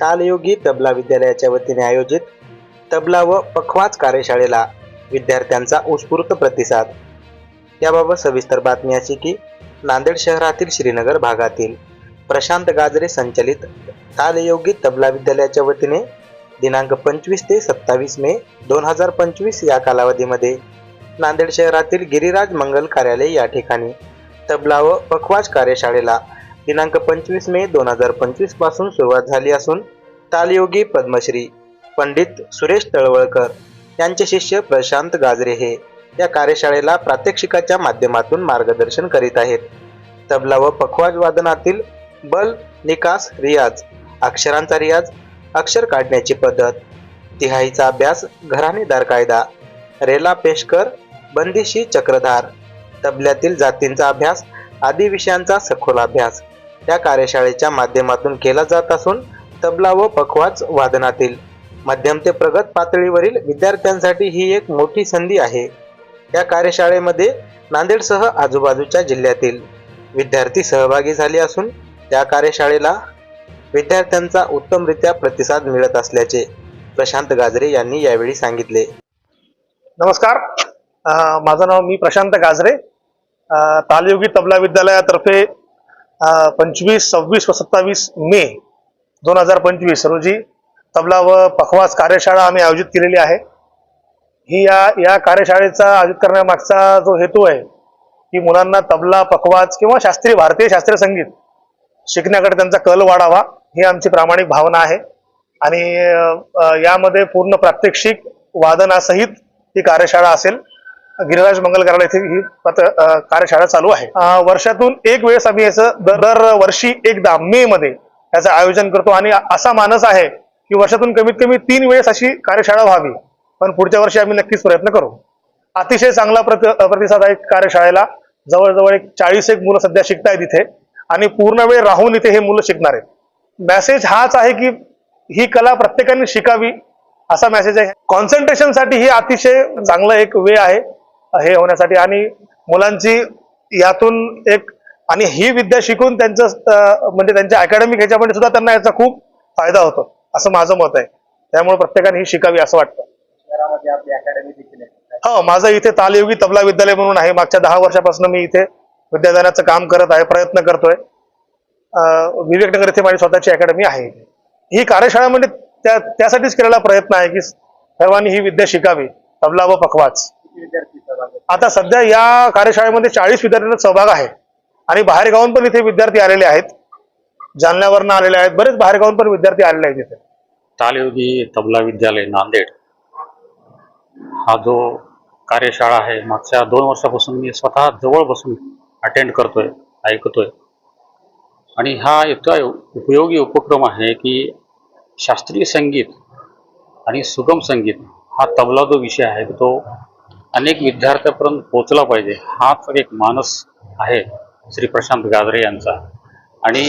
तालयोगी तबला विद्यालयाच्या वतीने आयोजित तबला व पखवाज कार्यशाळेला विद्यार्थ्यांचा उत्स्फूर्त प्रतिसाद. याबाबत सविस्तर बातमी अशी की नांदेड शहरातील श्रीनगर भागातील प्रशांत गाजरे संचलित तालयोगी तबला विद्यालयाच्या वतीने दिनांक पंचवीस ते सत्तावीस मे दोन हजार पंचवीस या कालावधीमध्ये नांदेड शहरातील गिरिराज मंगल कार्यालय या ठिकाणी तबला व पखवाज कार्यशाळेला दिनांक पंचवीस मे दोन हजार पंचवीसपासून सुरुवात झाली असून तालयोगी पद्मश्री पंडित सुरेश तळवळकर यांचे शिष्य प्रशांत गाजरे हे या कार्यशाळेला प्रात्यक्षिकाच्या माध्यमातून मार्गदर्शन करीत आहेत. तबला व पखवाज वादनातील बल निकास रियाज अक्षरांचा रियाज अक्षर काढण्याची पद्धत तिहाईचा अभ्यास घराणेदार कायदा रेला पेशकर बंदिशी चक्रधार तबल्यातील जातींचा अभ्यास आदी विषयांचा सखोल अभ्यास या कार्यशाळेच्या माध्यमातून केला जात असून तबला व पखवाज वादनातील मध्यम ते प्रगत पातळीवरील विद्यार्थ्यांसाठी ही एक मोठी संधी आहे. या कार्यशाळेमध्ये नांदेडसह आजूबाजूच्या जिल्ह्यातील विद्यार्थी सहभागी झाले असून त्या कार्यशाळेला विद्यार्थ्यांचा उत्तमरित्या प्रतिसाद मिळत असल्याचे प्रशांत गाजरे यांनी यावेळी सांगितले. नमस्कार. माझं नाव मी प्रशांत गाजरे. तालयोगी तबला विद्यालयातर्फे पंचवीस सव्वीस व सत्तावीस मे दोन हजार पंचवीस रोजी तबला व पखवाज कार्यशाळा आम्ही आयोजित केलेली आहे. ही या या कार्यशाळेचा आयोजित करण्यामागचा जो हेतू आहे की मुलांना तबला पखवाज किंवा शास्त्रीय भारतीय शास्त्रीय संगीत शिकण्याकडे त्यांचा कल वाढावा ही आमची प्रामाणिक भावना आहे. आणि यामध्ये पूर्ण प्रात्यक्षिक वादनासहित ही कार्यशाळा असेल. गिरिराज मंगल येथे ही कार्यशाळा चालू आहे. वर्षातून एक वेळेस आम्ही याचं दर वर्षी एकदा मे मध्ये याचं आयोजन करतो. आणि असा मानस आहे की वर्षातून कमीत कमी तीन वेळेस अशी कार्यशाळा व्हावी. पण पुढच्या वर्षी आम्ही नक्कीच प्रयत्न करू. अतिशय चांगला प्रति प्रतिसाद आहे कार्यशाळेला. जवळजवळ एक चाळीस एक मुलं सध्या शिकतायत इथे. आणि पूर्ण वेळ राहून इथे हे मुलं शिकणार आहेत. मेसेज हाच आहे की ही कला प्रत्येकाने शिकावी असा मेसेज आहे. कॉन्सन्ट्रेशनसाठी ही अतिशय चांगलं एक वे आहे. हे होण्यासाठी आणि मुलांची यातून एक आणि ही विद्या शिकून त्यांचं म्हणजे त्यांच्या अकॅडमिक ह्याच्यामध्ये सुद्धा त्यांना याचा खूप फायदा होतो असं माझं मत आहे. त्यामुळे प्रत्येकाने ही शिकावी असं वाटतं. हो माझं इथे तालयोगी तबला विद्यालय म्हणून आहे. मागच्या दहा वर्षापासून मी इथे विद्यादानाचं काम करत आहे प्रयत्न करतोय. विवेकनगर इथे माझी स्वतःची अकॅडमी आहे. ही कार्यशाळा म्हणजे त्या त्यासाठीच केलेला प्रयत्न आहे की सर्वांनी ही विद्या शिकावी. तबला व सहभागी आता सध्या या कार्यशाळेमध्ये चाळीस विद्यार्थ्यांचा सहभाग आहे. आणि बाहेरगावून पण इथे विद्यार्थी आलेले आहेत. जालन्यावरनं आलेले आहेत. बरेच बाहेरगावून पण विद्यार्थी आलेले आहेत इथे. तालयोगी तबला विद्यालय नांदेड. हा जो कार्यशाळा आहे मागच्या दोन वर्षापासून मी स्वतः जवळ बसून अटेंड करतोय ऐकतोय. आणि हा इतका उपयोगी उपक्रम आहे की शास्त्रीय संगीत आणि सुगम संगीत हा तबला जो विषय आहे तो अनेक विद्यार्थ्यापर्यंत पोचला पाहिजे हाच एक मानस आहे श्री प्रशांत गाजरे यांचा. आणि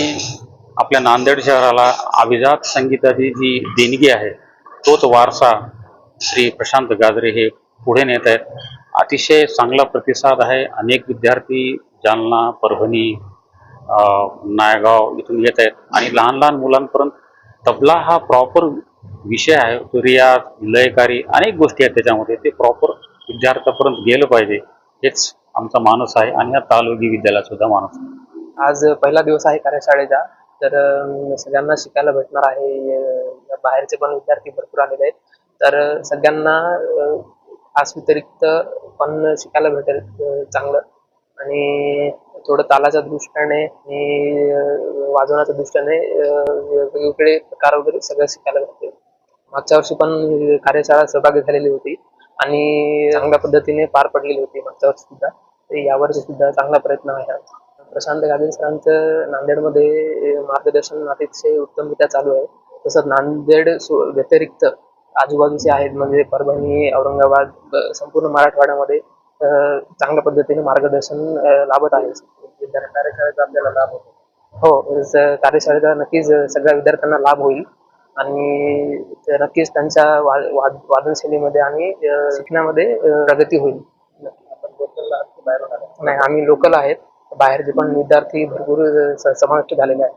आपल्या नांदेड शहराला अभिजात संगीताची जी देणगी आहे तोच वारसा श्री प्रशांत गाजरे हे पुढे नेत आहेत. अतिशय चांगला प्रतिसाद आहे. अनेक विद्यार्थी जालना परभणी नायगाव इथून येत आहेत. आणि लहान लहान मुलांपर्यंत तबला हा प्रॉपर विषय आहे. तो रियाज लयकारी अनेक गोष्टी आहेत त्याच्यामध्ये. ते प्रॉपर विद्यार्थ्यापर्यंत गेलं पाहिजे हेच आमचा मानस आहे आणि हा तालुकी विद्यालयात सुद्धा मानस आहे. आज पहिला दिवस आहे कार्यशाळेचा तर सगळ्यांना शिकायला भेटणार आहे बाहेरचे पण विद्यार्थी भरपूर आलेले आहेत. तर सगळ्यांना आज व्यतिरिक्त पण शिकायला भेटेल चांगलं. आणि थोडं तालाच्या दृष्टीने आणि वाजवण्याच्या दृष्टीने वेगवेगळे प्रकार वगैरे सगळं शिकायला भेटते मागच्या वर्षी पण कार्यशाळा सहभागी झालेली होती. आणि चांगल्या पद्धतीने पार पडलेली होती मागच्या वर्षी सुद्धा. तर यावर्षी सुद्धा चांगला प्रयत्न आहे. प्रशांत गाजरे सरांचं नांदेडमध्ये मार्गदर्शन अतिशय उत्तमरित्या चालू आहे. तसंच नांदेड व्यतिरिक्त आजूबाजूचे आहेत म्हणजे परभणी औरंगाबाद संपूर्ण मराठवाड्यामध्ये चांगल्या पद्धतीने मार्गदर्शन लाभत आहे. विद्यार्थी कार्यशाळेचा आपल्याला लाभ होतो. हो कार्यशाळेचा नक्कीच सगळ्या विद्यार्थ्यांना लाभ होईल. आणि नक्कीच त्यांच्या वा- वाद- वादनशैलीमध्ये आणि शिकण्यामध्ये प्रगती होईल. नाही आम्ही लोकल आहेत. बाहेरचे पण विद्यार्थी भरपूर समाविष्ट झालेले आहेत.